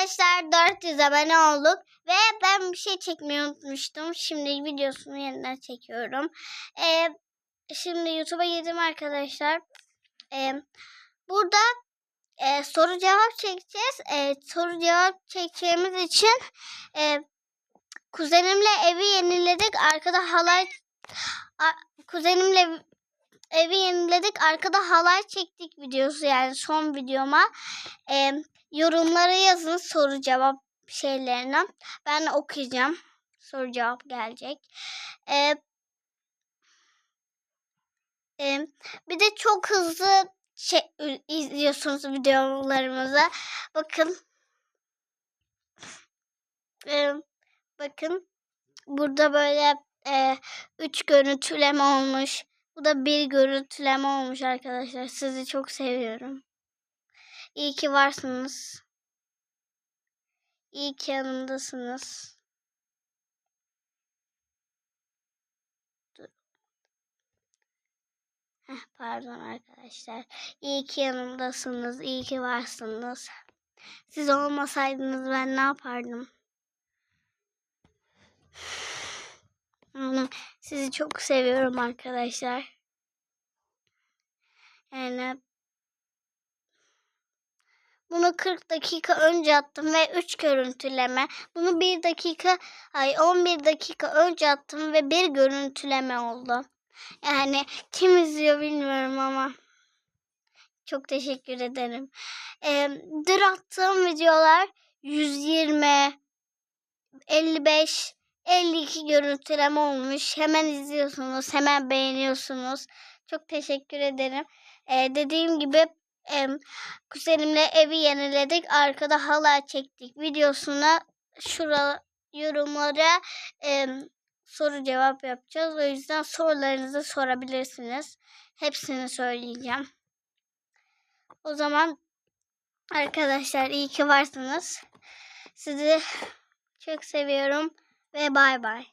arkadaşlar 400 abone olduk ve ben bir şey çekmeyi unutmuştum. Şimdi videosunu yeniden çekiyorum. Ee, şimdi YouTube'a girdim arkadaşlar. Ee, burada e, soru cevap çekeceğiz. E, soru cevap çekeceğimiz için e, kuzenimle evi yeniledik. Arkada halay kuzenimle evi yeniledik. Arkada halay çektik videosu yani son videoma. E, yorumlara yazın soru cevap şeylerini. Ben okuyacağım. Soru cevap gelecek. E, e, bir de çok hızlı şey, izliyorsunuz videolarımızı. Bakın. E, bakın. Burada böyle e, üç görüntüleme olmuş. Bu da bir görüntüleme olmuş arkadaşlar. Sizi çok seviyorum. İyi ki varsınız. İyi ki yanımdasınız. Heh, pardon arkadaşlar. İyi ki yanımdasınız. İyi ki varsınız. Siz olmasaydınız ben ne yapardım? Sizi çok seviyorum arkadaşlar. Yani bunu 40 dakika önce attım ve 3 görüntüleme. Bunu 1 dakika, ay 11 dakika önce attım ve bir görüntüleme oldu. Yani kim izliyor bilmiyorum ama. Çok teşekkür ederim. Ee, dün attığım videolar 120, 55, 52 görüntüleme olmuş. Hemen izliyorsunuz, hemen beğeniyorsunuz. Çok teşekkür ederim. Ee, dediğim gibi kuzenimle evi yeniledik. Arkada halay çektik videosuna. Şura yorumlara soru cevap yapacağız. O yüzden sorularınızı sorabilirsiniz. Hepsini söyleyeceğim. O zaman arkadaşlar iyi ki varsınız. Sizi çok seviyorum ve bay bay.